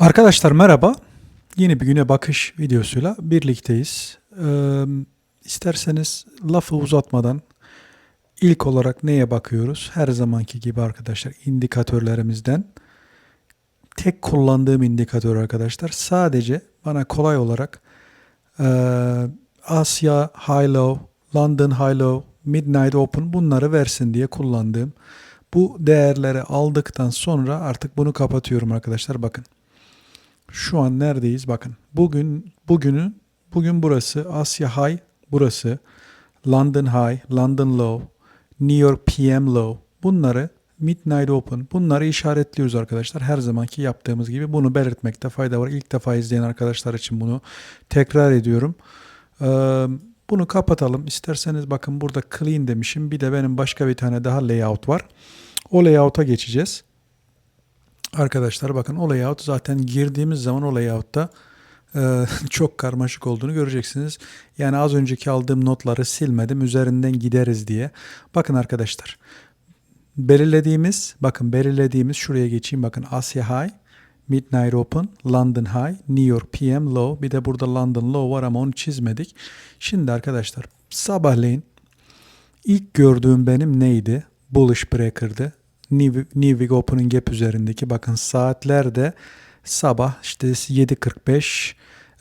Arkadaşlar merhaba. Yeni bir güne bakış videosuyla birlikteyiz. Ee, isterseniz lafı uzatmadan ilk olarak neye bakıyoruz? Her zamanki gibi arkadaşlar indikatörlerimizden tek kullandığım indikatör arkadaşlar sadece bana kolay olarak e, Asya High Low, London High Low, Midnight Open bunları versin diye kullandığım bu değerleri aldıktan sonra artık bunu kapatıyorum arkadaşlar bakın. Şu an neredeyiz? Bakın. Bugün bugünü bugün burası Asya High, burası London High, London Low, New York PM Low. Bunları Midnight Open. Bunları işaretliyoruz arkadaşlar. Her zamanki yaptığımız gibi bunu belirtmekte fayda var. İlk defa izleyen arkadaşlar için bunu tekrar ediyorum. Bunu kapatalım. İsterseniz bakın burada clean demişim. Bir de benim başka bir tane daha layout var. O layout'a geçeceğiz. Arkadaşlar bakın o layout zaten girdiğimiz zaman o layout'ta e, çok karmaşık olduğunu göreceksiniz. Yani az önceki aldığım notları silmedim üzerinden gideriz diye. Bakın arkadaşlar belirlediğimiz bakın belirlediğimiz şuraya geçeyim bakın Asya High, Midnight Open, London High, New York PM Low bir de burada London Low var ama onu çizmedik. Şimdi arkadaşlar sabahleyin ilk gördüğüm benim neydi? Bullish Breaker'dı. New, Newvik Open Gap üzerindeki bakın saatlerde sabah işte 7.45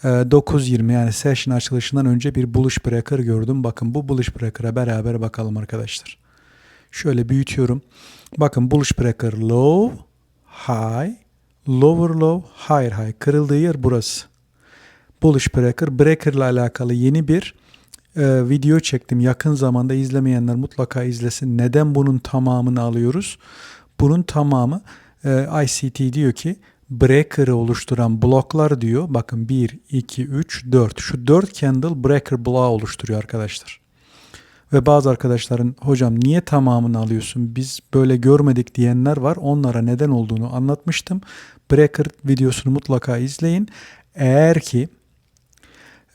9.20 yani session açılışından önce bir bullish breaker gördüm. Bakın bu bullish breaker'a beraber bakalım arkadaşlar. Şöyle büyütüyorum. Bakın bullish breaker low, high, lower low, higher high. Kırıldığı yer burası. Bullish breaker, breaker ile alakalı yeni bir e, video çektim. Yakın zamanda izlemeyenler mutlaka izlesin. Neden bunun tamamını alıyoruz? Bunun tamamı e, ICT diyor ki breaker'ı oluşturan bloklar diyor. Bakın 1, 2, 3, 4. Şu 4 candle breaker bloğu oluşturuyor arkadaşlar. Ve bazı arkadaşların hocam niye tamamını alıyorsun biz böyle görmedik diyenler var. Onlara neden olduğunu anlatmıştım. Breaker videosunu mutlaka izleyin. Eğer ki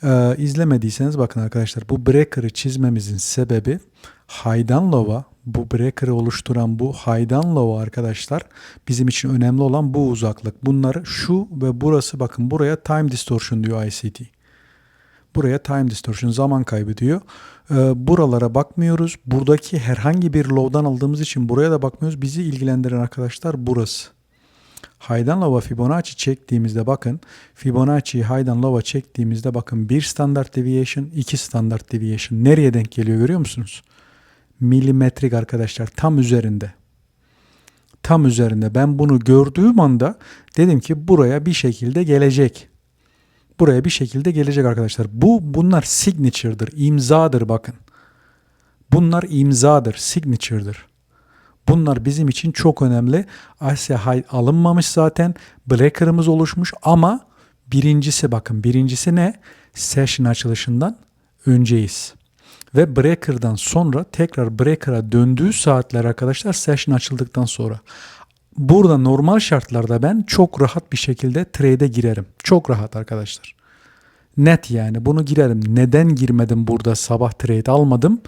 ee, izlemediyseniz bakın arkadaşlar bu breaker'ı çizmemizin sebebi Haydan Low'a bu breaker'ı oluşturan bu Haydan Low'a arkadaşlar bizim için önemli olan bu uzaklık. Bunları şu ve burası bakın buraya time distortion diyor ICT. Buraya time distortion zaman kaybı diyor. Ee, buralara bakmıyoruz. Buradaki herhangi bir low'dan aldığımız için buraya da bakmıyoruz. Bizi ilgilendiren arkadaşlar burası. Haydanlova Fibonacci çektiğimizde bakın Fibonacci'yi Haydanlova çektiğimizde bakın bir standart deviation, iki standart deviation nereye denk geliyor görüyor musunuz? Milimetrik arkadaşlar tam üzerinde. Tam üzerinde. Ben bunu gördüğüm anda dedim ki buraya bir şekilde gelecek. Buraya bir şekilde gelecek arkadaşlar. Bu bunlar signature'dır, imzadır bakın. Bunlar imzadır, signature'dır. Bunlar bizim için çok önemli. Asya High alınmamış zaten. Breaker'ımız oluşmuş ama birincisi bakın birincisi ne? Session açılışından önceyiz. Ve Breaker'dan sonra tekrar Breaker'a döndüğü saatler arkadaşlar session açıldıktan sonra. Burada normal şartlarda ben çok rahat bir şekilde trade'e girerim. Çok rahat arkadaşlar. Net yani bunu girerim. Neden girmedim burada sabah trade almadım?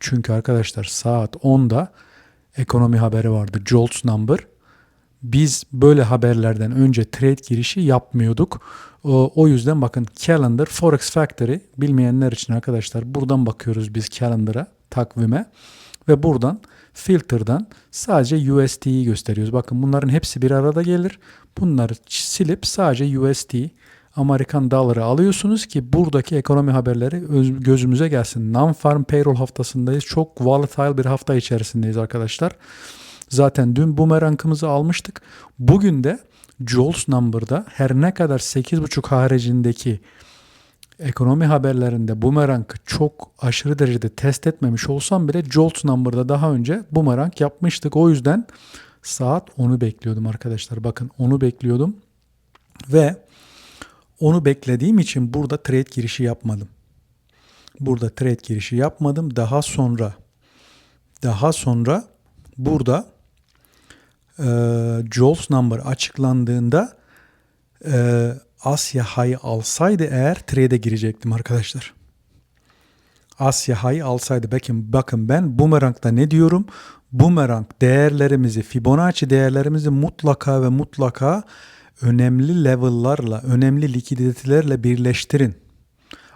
Çünkü arkadaşlar saat 10'da ekonomi haberi vardı. Jolts Number. Biz böyle haberlerden önce trade girişi yapmıyorduk. O, yüzden bakın Calendar, Forex Factory bilmeyenler için arkadaşlar buradan bakıyoruz biz Calendar'a, takvime ve buradan filter'dan sadece USD'yi gösteriyoruz. Bakın bunların hepsi bir arada gelir. Bunları silip sadece USD Amerikan doları alıyorsunuz ki buradaki ekonomi haberleri gözümüze gelsin. Non-farm payroll haftasındayız. Çok volatile bir hafta içerisindeyiz arkadaşlar. Zaten dün bumerangımızı almıştık. Bugün de Jolts Number'da her ne kadar 8.5 haricindeki ekonomi haberlerinde bumerang çok aşırı derecede test etmemiş olsam bile Jolts Number'da daha önce bumerang yapmıştık. O yüzden saat 10'u bekliyordum arkadaşlar. Bakın onu bekliyordum. Ve onu beklediğim için burada trade girişi yapmadım. Burada trade girişi yapmadım. Daha sonra daha sonra burada e, Joel's number açıklandığında e, Asya High alsaydı eğer trade'e girecektim arkadaşlar. Asya High alsaydı bakın, bakın ben Boomerang'da ne diyorum? Boomerang değerlerimizi, Fibonacci değerlerimizi mutlaka ve mutlaka önemli level'larla, önemli likiditelerle birleştirin.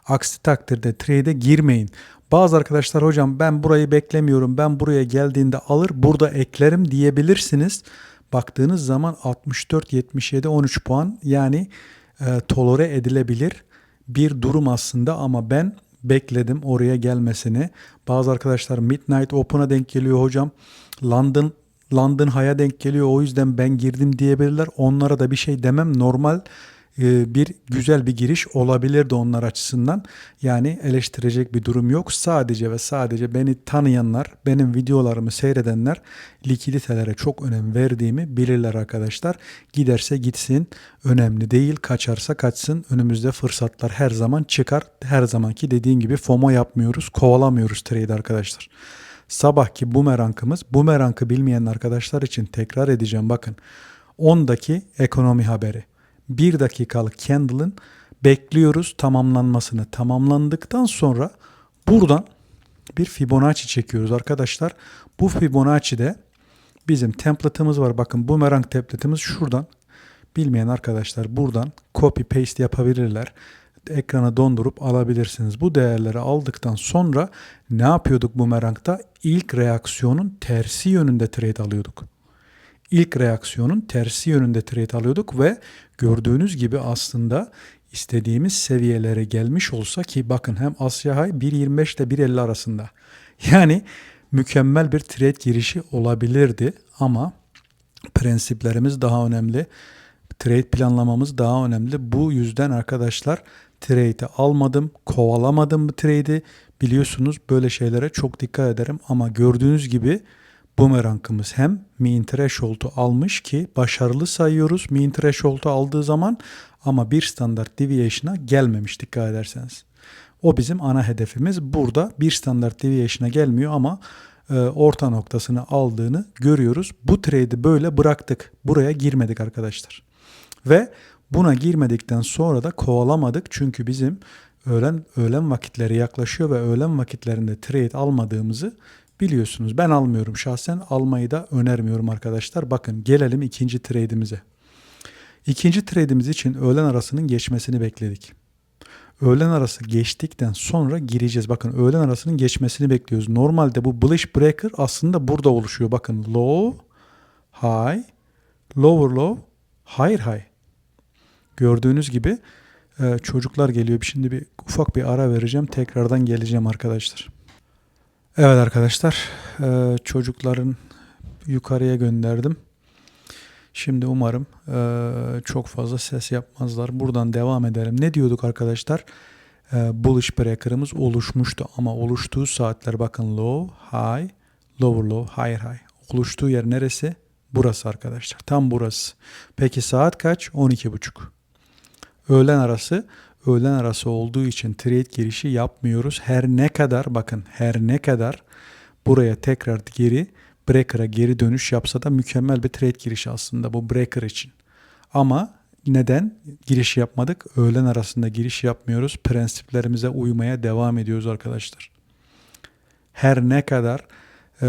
Aksi takdirde trade'e girmeyin. Bazı arkadaşlar hocam ben burayı beklemiyorum. Ben buraya geldiğinde alır burada eklerim diyebilirsiniz. Baktığınız zaman 64 77 13 puan yani e, tolere edilebilir bir durum aslında ama ben bekledim oraya gelmesini. Bazı arkadaşlar Midnight Open'a denk geliyor hocam. London London High'a denk geliyor o yüzden ben girdim diyebilirler. Onlara da bir şey demem normal e, bir güzel bir giriş olabilirdi onlar açısından. Yani eleştirecek bir durum yok. Sadece ve sadece beni tanıyanlar, benim videolarımı seyredenler likiditelere çok önem verdiğimi bilirler arkadaşlar. Giderse gitsin. Önemli değil. Kaçarsa kaçsın. Önümüzde fırsatlar her zaman çıkar. Her zamanki dediğim gibi FOMO yapmıyoruz. Kovalamıyoruz trade arkadaşlar. Sabahki bumerangımız, bumerangı bilmeyen arkadaşlar için tekrar edeceğim bakın. 10'daki ekonomi haberi. 1 dakikalık candle'ın bekliyoruz tamamlanmasını. Tamamlandıktan sonra buradan bir Fibonacci çekiyoruz arkadaşlar. Bu Fibonacci'de bizim template'ımız var. Bakın bumerang template'ımız şuradan. Bilmeyen arkadaşlar buradan copy paste yapabilirler. Ekrana dondurup alabilirsiniz. Bu değerleri aldıktan sonra ne yapıyorduk bumerangda? İlk reaksiyonun tersi yönünde trade alıyorduk ilk reaksiyonun tersi yönünde trade alıyorduk ve gördüğünüz gibi aslında istediğimiz seviyelere gelmiş olsa ki bakın hem Asya High 1.25 ile 1.50 arasında. Yani mükemmel bir trade girişi olabilirdi ama prensiplerimiz daha önemli. Trade planlamamız daha önemli. Bu yüzden arkadaşlar trade'i almadım, kovalamadım bu trade'i. Biliyorsunuz böyle şeylere çok dikkat ederim ama gördüğünüz gibi bumerangımız hem mean threshold'u almış ki başarılı sayıyoruz mean threshold'u aldığı zaman ama bir standart deviation'a gelmemiş dikkat ederseniz. O bizim ana hedefimiz. Burada bir standart deviation'a gelmiyor ama e, orta noktasını aldığını görüyoruz. Bu trade'i böyle bıraktık. Buraya girmedik arkadaşlar. Ve buna girmedikten sonra da kovalamadık. Çünkü bizim öğlen öğlen vakitleri yaklaşıyor ve öğlen vakitlerinde trade almadığımızı biliyorsunuz. Ben almıyorum şahsen. Almayı da önermiyorum arkadaşlar. Bakın gelelim ikinci trade'imize. İkinci trade'imiz için öğlen arasının geçmesini bekledik. Öğlen arası geçtikten sonra gireceğiz. Bakın öğlen arasının geçmesini bekliyoruz. Normalde bu bullish breaker aslında burada oluşuyor. Bakın low, high, lower low, higher high. Gördüğünüz gibi e, çocuklar geliyor. Şimdi bir ufak bir ara vereceğim. Tekrardan geleceğim arkadaşlar. Evet arkadaşlar e, çocukların yukarıya gönderdim. Şimdi umarım e, çok fazla ses yapmazlar. Buradan devam edelim. Ne diyorduk arkadaşlar? E, bullish breaker'ımız oluşmuştu ama oluştuğu saatler bakın low, high, lower low, higher high. Oluştuğu yer neresi? Burası arkadaşlar. Tam burası. Peki saat kaç? 12.30. Öğlen arası öğlen arası olduğu için trade girişi yapmıyoruz. Her ne kadar bakın her ne kadar buraya tekrar geri breaker'a geri dönüş yapsa da mükemmel bir trade girişi aslında bu breaker için. Ama neden giriş yapmadık? Öğlen arasında giriş yapmıyoruz. Prensiplerimize uymaya devam ediyoruz arkadaşlar. Her ne kadar e,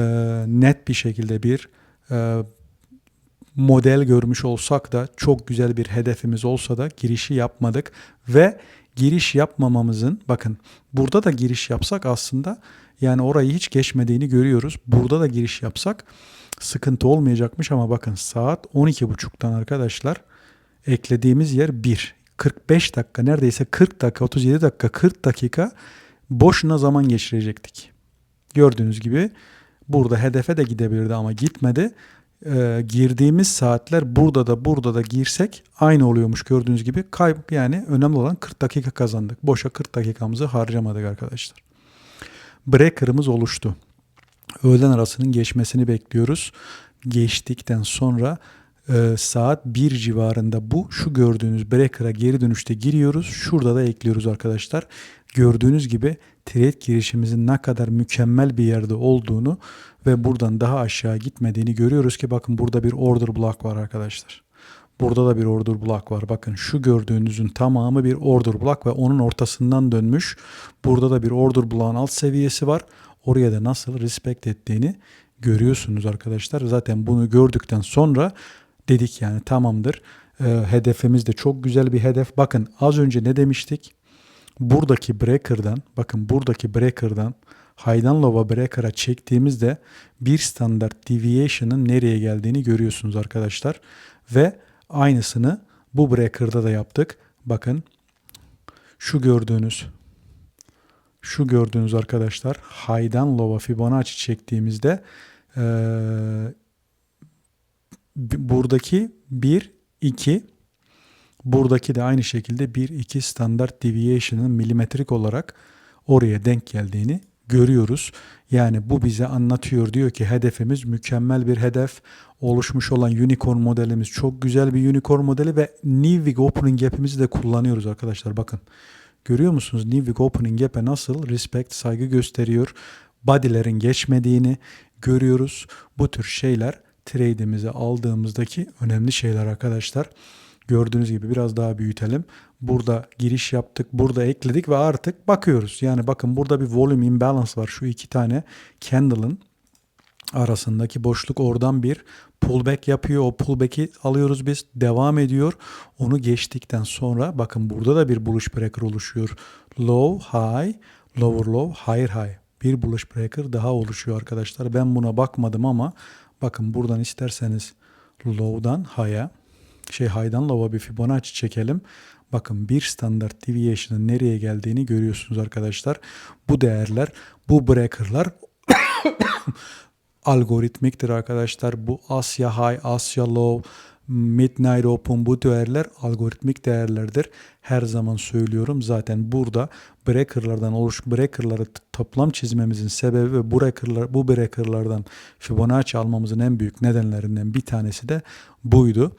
net bir şekilde bir e, model görmüş olsak da çok güzel bir hedefimiz olsa da girişi yapmadık ve giriş yapmamamızın bakın burada da giriş yapsak aslında yani orayı hiç geçmediğini görüyoruz. Burada da giriş yapsak sıkıntı olmayacakmış ama bakın saat 12.30'dan arkadaşlar eklediğimiz yer 1. 45 dakika neredeyse 40 dakika 37 dakika 40 dakika boşuna zaman geçirecektik. Gördüğünüz gibi burada hedefe de gidebilirdi ama gitmedi e, girdiğimiz saatler burada da burada da girsek aynı oluyormuş gördüğünüz gibi. Kayıp yani önemli olan 40 dakika kazandık. Boşa 40 dakikamızı harcamadık arkadaşlar. Breaker'ımız oluştu. Öğlen arasının geçmesini bekliyoruz. Geçtikten sonra e, saat 1 civarında bu şu gördüğünüz breaker'a geri dönüşte giriyoruz. Şurada da ekliyoruz arkadaşlar. Gördüğünüz gibi trade girişimizin ne kadar mükemmel bir yerde olduğunu ve buradan daha aşağı gitmediğini görüyoruz ki bakın burada bir order block var arkadaşlar. Burada da bir order block var. Bakın şu gördüğünüzün tamamı bir order block ve onun ortasından dönmüş. Burada da bir order block'ın alt seviyesi var. Oraya da nasıl respect ettiğini görüyorsunuz arkadaşlar. Zaten bunu gördükten sonra dedik yani tamamdır. Ee, hedefimiz de çok güzel bir hedef. Bakın az önce ne demiştik? Buradaki breaker'dan bakın buradaki breaker'dan Haydan Lova Breaker'a çektiğimizde bir standart deviation'ın nereye geldiğini görüyorsunuz arkadaşlar. Ve aynısını bu breaker'da da yaptık. Bakın şu gördüğünüz şu gördüğünüz arkadaşlar Haydan Lova Fibonacci çektiğimizde ee, buradaki 1 2 buradaki de aynı şekilde 1 2 standart deviation'ın milimetrik olarak oraya denk geldiğini görüyoruz. Yani bu bize anlatıyor diyor ki hedefimiz mükemmel bir hedef. Oluşmuş olan unicorn modelimiz çok güzel bir unicorn modeli ve Nivig Opening Gap'imizi de kullanıyoruz arkadaşlar bakın. Görüyor musunuz Nivig Opening Gap'e nasıl respect saygı gösteriyor. Body'lerin geçmediğini görüyoruz. Bu tür şeyler trade'imizi aldığımızdaki önemli şeyler arkadaşlar. Gördüğünüz gibi biraz daha büyütelim. Burada giriş yaptık, burada ekledik ve artık bakıyoruz. Yani bakın burada bir volume imbalance var. Şu iki tane candle'ın arasındaki boşluk oradan bir pullback yapıyor. O pullback'i alıyoruz biz. Devam ediyor. Onu geçtikten sonra bakın burada da bir bullish breaker oluşuyor. Low, high, lower low, higher high. Bir bullish breaker daha oluşuyor arkadaşlar. Ben buna bakmadım ama bakın buradan isterseniz low'dan high'a şey high'dan low'a bir Fibonacci çekelim. Bakın bir standart deviation'ın nereye geldiğini görüyorsunuz arkadaşlar. Bu değerler, bu breaker'lar algoritmiktir arkadaşlar. Bu Asya High, Asya Low, Midnight Open bu değerler algoritmik değerlerdir. Her zaman söylüyorum zaten burada breakerlardan oluş breakerları toplam çizmemizin sebebi ve breakerlar bu breakerlardan Fibonacci almamızın en büyük nedenlerinden bir tanesi de buydu.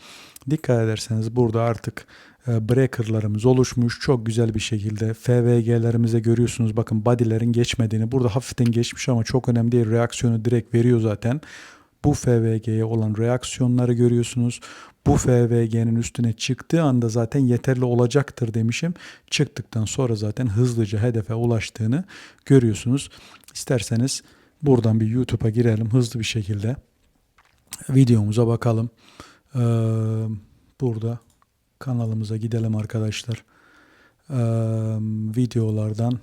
Dikkat ederseniz burada artık e, breakerlarımız oluşmuş. Çok güzel bir şekilde FVG'lerimize görüyorsunuz. Bakın body'lerin geçmediğini. Burada hafiften geçmiş ama çok önemli değil. Reaksiyonu direkt veriyor zaten. Bu FVG'ye olan reaksiyonları görüyorsunuz. Bu FVG'nin üstüne çıktığı anda zaten yeterli olacaktır demişim. Çıktıktan sonra zaten hızlıca hedefe ulaştığını görüyorsunuz. İsterseniz buradan bir YouTube'a girelim hızlı bir şekilde. Videomuza bakalım. Ee, burada kanalımıza gidelim arkadaşlar. Ee, videolardan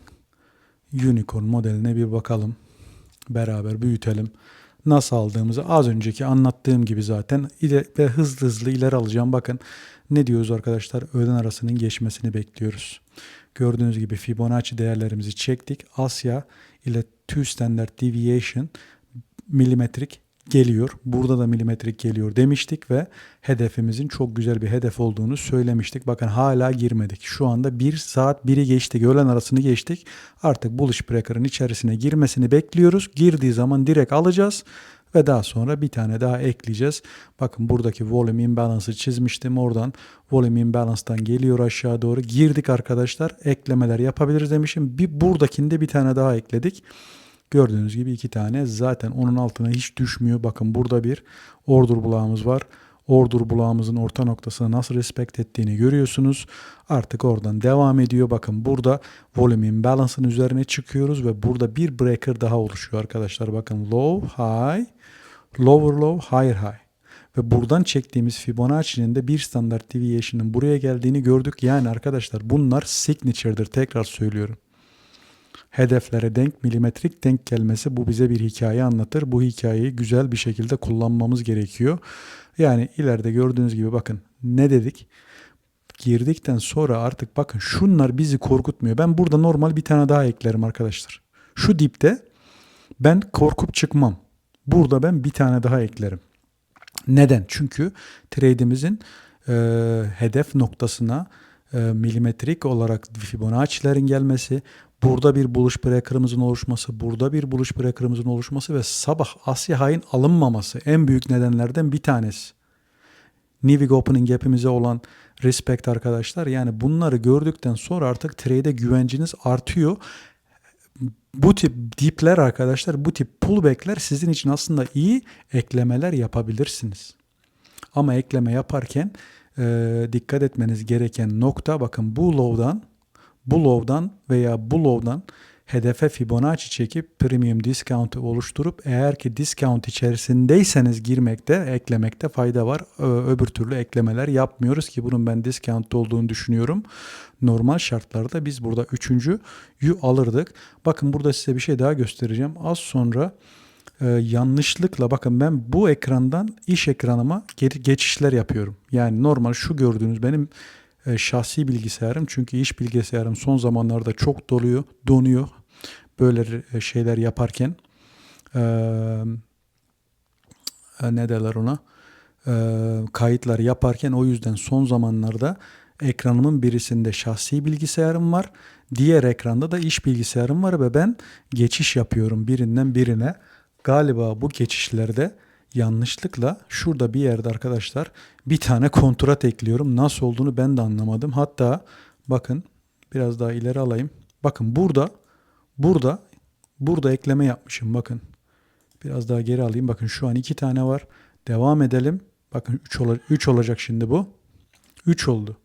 Unicorn modeline bir bakalım. Beraber büyütelim. Nasıl aldığımızı az önceki anlattığım gibi zaten ve hızlı hızlı ileri alacağım. Bakın ne diyoruz arkadaşlar? Öğlen arasının geçmesini bekliyoruz. Gördüğünüz gibi Fibonacci değerlerimizi çektik. Asya ile Two Standard Deviation milimetrik geliyor. Burada da milimetrik geliyor demiştik ve hedefimizin çok güzel bir hedef olduğunu söylemiştik. Bakın hala girmedik. Şu anda 1 saat 1'i geçtik. Öğlen arasını geçtik. Artık bullish breaker'ın içerisine girmesini bekliyoruz. Girdiği zaman direkt alacağız ve daha sonra bir tane daha ekleyeceğiz. Bakın buradaki volume imbalance'ı çizmiştim. Oradan volume imbalance'dan geliyor aşağı doğru. Girdik arkadaşlar. Eklemeler yapabiliriz demişim. Bir buradakinde bir tane daha ekledik. Gördüğünüz gibi iki tane zaten onun altına hiç düşmüyor. Bakın burada bir ordur bulağımız var. Ordur bulağımızın orta noktasını nasıl respect ettiğini görüyorsunuz. Artık oradan devam ediyor. Bakın burada volume imbalance'ın üzerine çıkıyoruz ve burada bir breaker daha oluşuyor arkadaşlar. Bakın low, high, lower low, higher high. Ve buradan çektiğimiz Fibonacci'nin de bir standart deviation'ın buraya geldiğini gördük. Yani arkadaşlar bunlar signature'dır. Tekrar söylüyorum hedeflere denk, milimetrik denk gelmesi bu bize bir hikaye anlatır. Bu hikayeyi güzel bir şekilde kullanmamız gerekiyor. Yani ileride gördüğünüz gibi bakın ne dedik? Girdikten sonra artık bakın şunlar bizi korkutmuyor. Ben burada normal bir tane daha eklerim arkadaşlar. Şu dipte ben korkup çıkmam. Burada ben bir tane daha eklerim. Neden? Çünkü trade'imizin e, hedef noktasına e, milimetrik olarak Fibonacci'lerin gelmesi, burada bir buluş breaker'ımızın oluşması, burada bir buluş breaker'ımızın oluşması ve sabah Asya High'in alınmaması en büyük nedenlerden bir tanesi. Nivig Opening Gap'imize olan respect arkadaşlar. Yani bunları gördükten sonra artık trade'e güvenciniz artıyor. Bu tip dipler arkadaşlar, bu tip pullback'ler sizin için aslında iyi eklemeler yapabilirsiniz. Ama ekleme yaparken e, dikkat etmeniz gereken nokta bakın bu low'dan bu low'dan veya bu low'dan hedefe Fibonacci çekip premium discount'u oluşturup eğer ki discount içerisindeyseniz girmekte, eklemekte fayda var. Öbür türlü eklemeler yapmıyoruz ki bunun ben discount'ta olduğunu düşünüyorum. Normal şartlarda biz burada üçüncüyü alırdık. Bakın burada size bir şey daha göstereceğim. Az sonra e, yanlışlıkla bakın ben bu ekrandan iş ekranıma geri geçişler yapıyorum. Yani normal şu gördüğünüz benim e, şahsi bilgisayarım çünkü iş bilgisayarım son zamanlarda çok doluyor, donuyor böyle e, şeyler yaparken. E, e, ne derler ona? E, kayıtlar yaparken o yüzden son zamanlarda ekranımın birisinde şahsi bilgisayarım var. Diğer ekranda da iş bilgisayarım var ve ben geçiş yapıyorum birinden birine. Galiba bu geçişlerde yanlışlıkla şurada bir yerde arkadaşlar bir tane kontrat ekliyorum. Nasıl olduğunu ben de anlamadım. Hatta bakın biraz daha ileri alayım. Bakın burada burada burada ekleme yapmışım bakın. Biraz daha geri alayım. Bakın şu an iki tane var. Devam edelim. Bakın 3 ola, üç olacak şimdi bu. 3 oldu.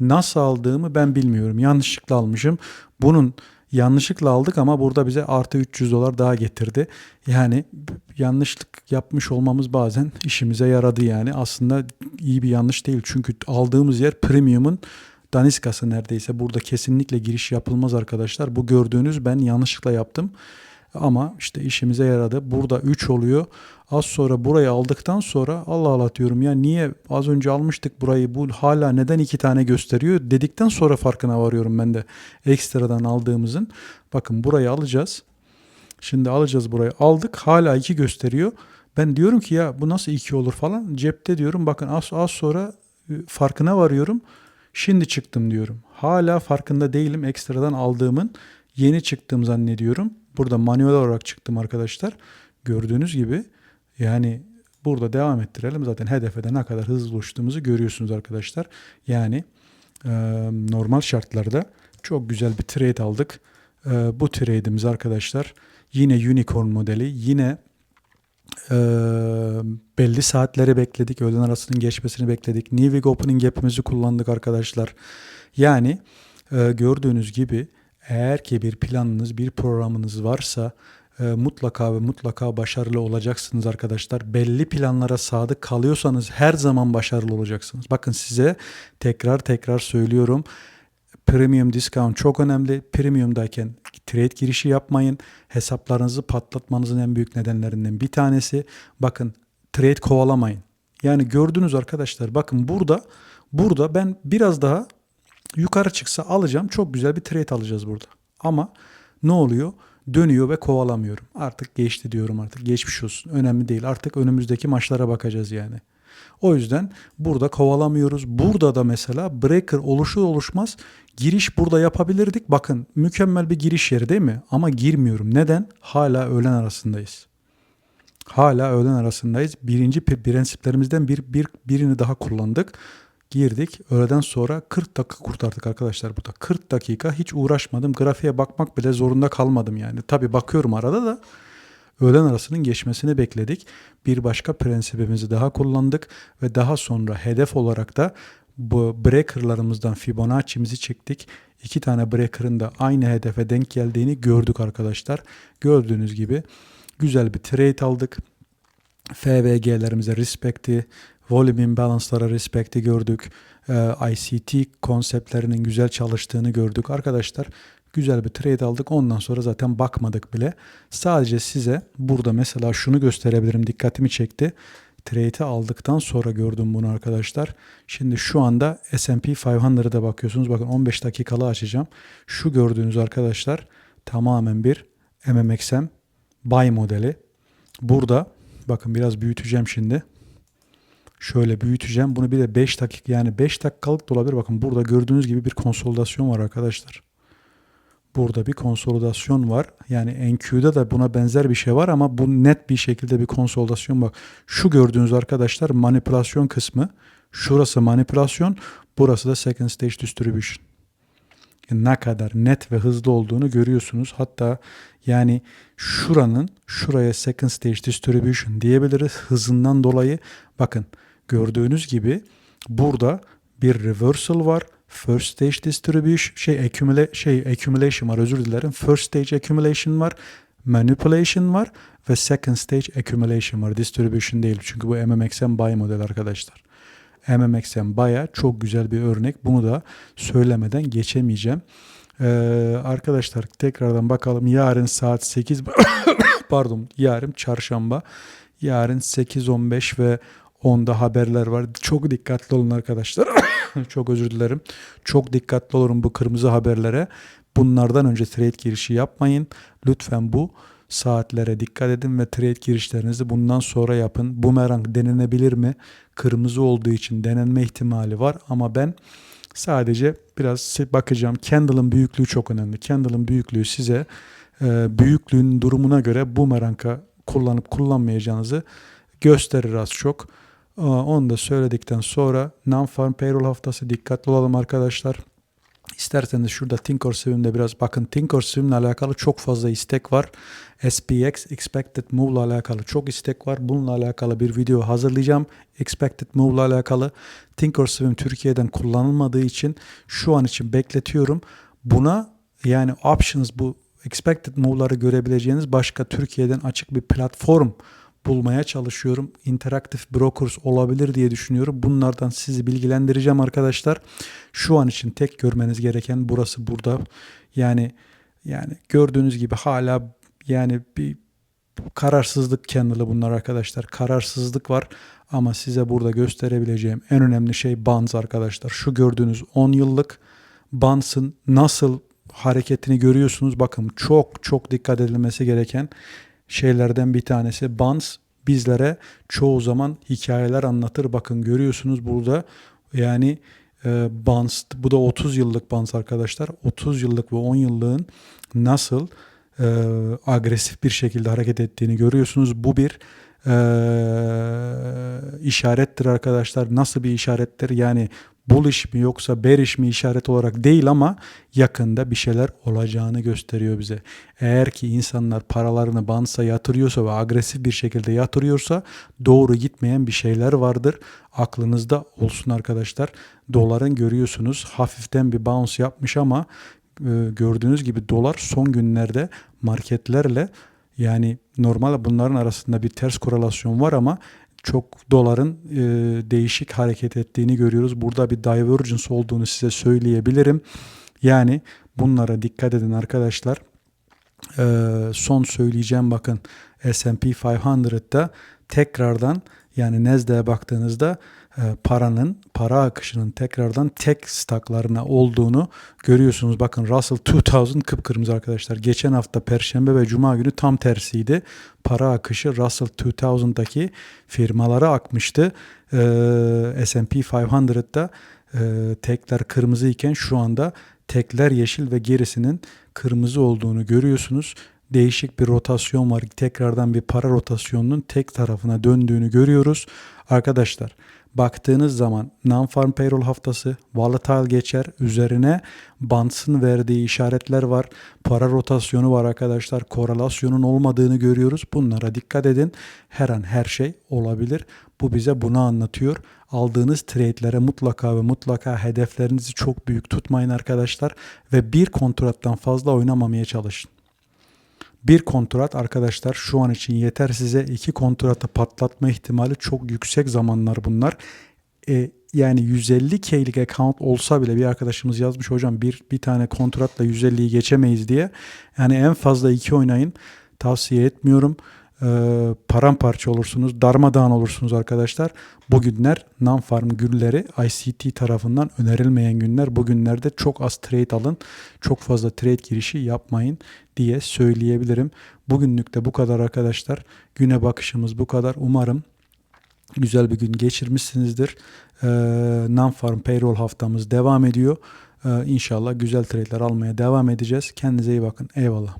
Nasıl aldığımı ben bilmiyorum. Yanlışlıkla almışım. Bunun yanlışlıkla aldık ama burada bize artı 300 dolar daha getirdi. Yani yanlışlık yapmış olmamız bazen işimize yaradı yani. Aslında iyi bir yanlış değil. Çünkü aldığımız yer premium'un daniskası neredeyse. Burada kesinlikle giriş yapılmaz arkadaşlar. Bu gördüğünüz ben yanlışlıkla yaptım. Ama işte işimize yaradı. Burada 3 oluyor. Az sonra burayı aldıktan sonra Allah Allah diyorum ya niye az önce almıştık burayı bu hala neden iki tane gösteriyor dedikten sonra farkına varıyorum ben de ekstradan aldığımızın. Bakın burayı alacağız. Şimdi alacağız burayı aldık hala iki gösteriyor. Ben diyorum ki ya bu nasıl iki olur falan cepte diyorum bakın az, az sonra e, farkına varıyorum. Şimdi çıktım diyorum. Hala farkında değilim ekstradan aldığımın yeni çıktığım zannediyorum. Burada manuel olarak çıktım arkadaşlar. Gördüğünüz gibi yani burada devam ettirelim. Zaten hedefe de ne kadar hızlı uçtuğumuzu görüyorsunuz arkadaşlar. Yani e, normal şartlarda çok güzel bir trade aldık. E, bu trade'imiz arkadaşlar yine unicorn modeli. Yine e, belli saatleri bekledik. Öğlen arasının geçmesini bekledik. New Week Opening Gap'imizi kullandık arkadaşlar. Yani e, gördüğünüz gibi eğer ki bir planınız, bir programınız varsa e, mutlaka ve mutlaka başarılı olacaksınız arkadaşlar. Belli planlara sadık kalıyorsanız her zaman başarılı olacaksınız. Bakın size tekrar tekrar söylüyorum. Premium discount çok önemli. Premium'dayken trade girişi yapmayın. Hesaplarınızı patlatmanızın en büyük nedenlerinden bir tanesi. Bakın trade kovalamayın. Yani gördünüz arkadaşlar bakın burada burada ben biraz daha yukarı çıksa alacağım. Çok güzel bir trade alacağız burada. Ama ne oluyor? Dönüyor ve kovalamıyorum. Artık geçti diyorum artık. Geçmiş olsun. Önemli değil. Artık önümüzdeki maçlara bakacağız yani. O yüzden burada kovalamıyoruz. Burada da mesela breaker oluşur oluşmaz giriş burada yapabilirdik. Bakın mükemmel bir giriş yeri değil mi? Ama girmiyorum. Neden? Hala öğlen arasındayız. Hala öğlen arasındayız. Birinci prensiplerimizden bir, bir birini daha kullandık girdik. Öğleden sonra 40 dakika kurtardık arkadaşlar burada. 40 dakika hiç uğraşmadım. Grafiğe bakmak bile zorunda kalmadım yani. Tabi bakıyorum arada da öğlen arasının geçmesini bekledik. Bir başka prensibimizi daha kullandık ve daha sonra hedef olarak da bu breakerlarımızdan Fibonacci'mizi çektik. İki tane breaker'ın da aynı hedefe denk geldiğini gördük arkadaşlar. Gördüğünüz gibi güzel bir trade aldık. FVG'lerimize respect'i, volume imbalance'lara respect'i gördük. Ee, ICT konseptlerinin güzel çalıştığını gördük. Arkadaşlar güzel bir trade aldık. Ondan sonra zaten bakmadık bile. Sadece size burada mesela şunu gösterebilirim. Dikkatimi çekti. Trade'i aldıktan sonra gördüm bunu arkadaşlar. Şimdi şu anda S&P 500'a bakıyorsunuz. Bakın 15 dakikalı açacağım. Şu gördüğünüz arkadaşlar tamamen bir MMXM buy modeli. Burada bakın biraz büyüteceğim şimdi. Şöyle büyüteceğim. Bunu bir de 5 dakika yani 5 dakikalık da olabilir. Bakın burada gördüğünüz gibi bir konsolidasyon var arkadaşlar. Burada bir konsolidasyon var. Yani NQ'da da buna benzer bir şey var ama bu net bir şekilde bir konsolidasyon bak. Şu gördüğünüz arkadaşlar manipülasyon kısmı. Şurası manipülasyon. Burası da second stage distribution. Ne kadar net ve hızlı olduğunu görüyorsunuz. Hatta yani şuranın şuraya second stage distribution diyebiliriz. Hızından dolayı bakın Gördüğünüz gibi burada bir reversal var. First stage distribution şey accumula şey accumulation var özür dilerim. First stage accumulation var. Manipulation var ve second stage accumulation var. Distribution değil. Çünkü bu MMXM buy model arkadaşlar. MMXM baya çok güzel bir örnek. Bunu da söylemeden geçemeyeceğim. Ee, arkadaşlar tekrardan bakalım. Yarın saat 8 pardon yarın çarşamba. Yarın 8.15 ve 10'da haberler var. Çok dikkatli olun arkadaşlar. çok özür dilerim. Çok dikkatli olun bu kırmızı haberlere. Bunlardan önce trade girişi yapmayın. Lütfen bu saatlere dikkat edin ve trade girişlerinizi bundan sonra yapın. Bumerang denenebilir mi? Kırmızı olduğu için denenme ihtimali var ama ben sadece biraz bakacağım. Candle'ın büyüklüğü çok önemli. Candle'ın büyüklüğü size e, büyüklüğün durumuna göre bumerang'a kullanıp kullanmayacağınızı gösterir az çok. Onu da söyledikten sonra non-farm payroll haftası dikkatli olalım arkadaşlar. İsterseniz şurada Thinkorswim'de biraz bakın. Thinkorswim'le alakalı çok fazla istek var. SPX Expected Move ile alakalı çok istek var. Bununla alakalı bir video hazırlayacağım. Expected Move ile alakalı. Thinkorswim Türkiye'den kullanılmadığı için şu an için bekletiyorum. Buna yani options bu expected move'ları görebileceğiniz başka Türkiye'den açık bir platform bulmaya çalışıyorum. Interactive Brokers olabilir diye düşünüyorum. Bunlardan sizi bilgilendireceğim arkadaşlar. Şu an için tek görmeniz gereken burası burada. Yani yani gördüğünüz gibi hala yani bir kararsızlık candle'ı bunlar arkadaşlar. Kararsızlık var ama size burada gösterebileceğim en önemli şey bonds arkadaşlar. Şu gördüğünüz 10 yıllık bonds'ın nasıl hareketini görüyorsunuz. Bakın çok çok dikkat edilmesi gereken şeylerden bir tanesi. Bonds bizlere çoğu zaman hikayeler anlatır. Bakın görüyorsunuz burada yani e, Bonds bu da 30 yıllık Bonds arkadaşlar. 30 yıllık ve 10 yıllığın nasıl e, agresif bir şekilde hareket ettiğini görüyorsunuz. Bu bir e, işarettir arkadaşlar. Nasıl bir işarettir? Yani bullish mi yoksa bearish mi işaret olarak değil ama yakında bir şeyler olacağını gösteriyor bize. Eğer ki insanlar paralarını bansa yatırıyorsa ve agresif bir şekilde yatırıyorsa doğru gitmeyen bir şeyler vardır. Aklınızda olsun arkadaşlar. Doların görüyorsunuz hafiften bir bounce yapmış ama e, gördüğünüz gibi dolar son günlerde marketlerle yani normal bunların arasında bir ters korelasyon var ama çok doların e, değişik hareket ettiğini görüyoruz. Burada bir divergence olduğunu size söyleyebilirim. Yani bunlara dikkat edin arkadaşlar. E, son söyleyeceğim bakın S&P 500'da tekrardan yani Nasdaq'a baktığınızda e, paranın, para akışının tekrardan tek staklarına olduğunu görüyorsunuz. Bakın Russell 2000 kıpkırmızı arkadaşlar. Geçen hafta Perşembe ve Cuma günü tam tersiydi. Para akışı Russell 2000'daki firmalara akmıştı. E, S&P 500'da e, tekler kırmızı iken şu anda tekler yeşil ve gerisinin kırmızı olduğunu görüyorsunuz değişik bir rotasyon var. Tekrardan bir para rotasyonunun tek tarafına döndüğünü görüyoruz. Arkadaşlar baktığınız zaman non-farm payroll haftası volatile geçer. Üzerine Bants'ın verdiği işaretler var. Para rotasyonu var arkadaşlar. Korelasyonun olmadığını görüyoruz. Bunlara dikkat edin. Her an her şey olabilir. Bu bize bunu anlatıyor. Aldığınız trade'lere mutlaka ve mutlaka hedeflerinizi çok büyük tutmayın arkadaşlar. Ve bir kontrattan fazla oynamamaya çalışın. Bir kontrat arkadaşlar şu an için yeter size. iki kontratı patlatma ihtimali çok yüksek zamanlar bunlar. E, yani 150 K'lik account olsa bile bir arkadaşımız yazmış hocam bir bir tane kontratla 150'yi geçemeyiz diye. Yani en fazla iki oynayın. Tavsiye etmiyorum. Ee, paramparça olursunuz, darmadağın olursunuz arkadaşlar. Bugünler non-farm gülleri ICT tarafından önerilmeyen günler. Bugünlerde çok az trade alın, çok fazla trade girişi yapmayın diye söyleyebilirim. Bugünlük de bu kadar arkadaşlar. Güne bakışımız bu kadar. Umarım güzel bir gün geçirmişsinizdir. Ee, non-farm payroll haftamız devam ediyor. Ee, inşallah güzel trade'ler almaya devam edeceğiz. Kendinize iyi bakın. Eyvallah.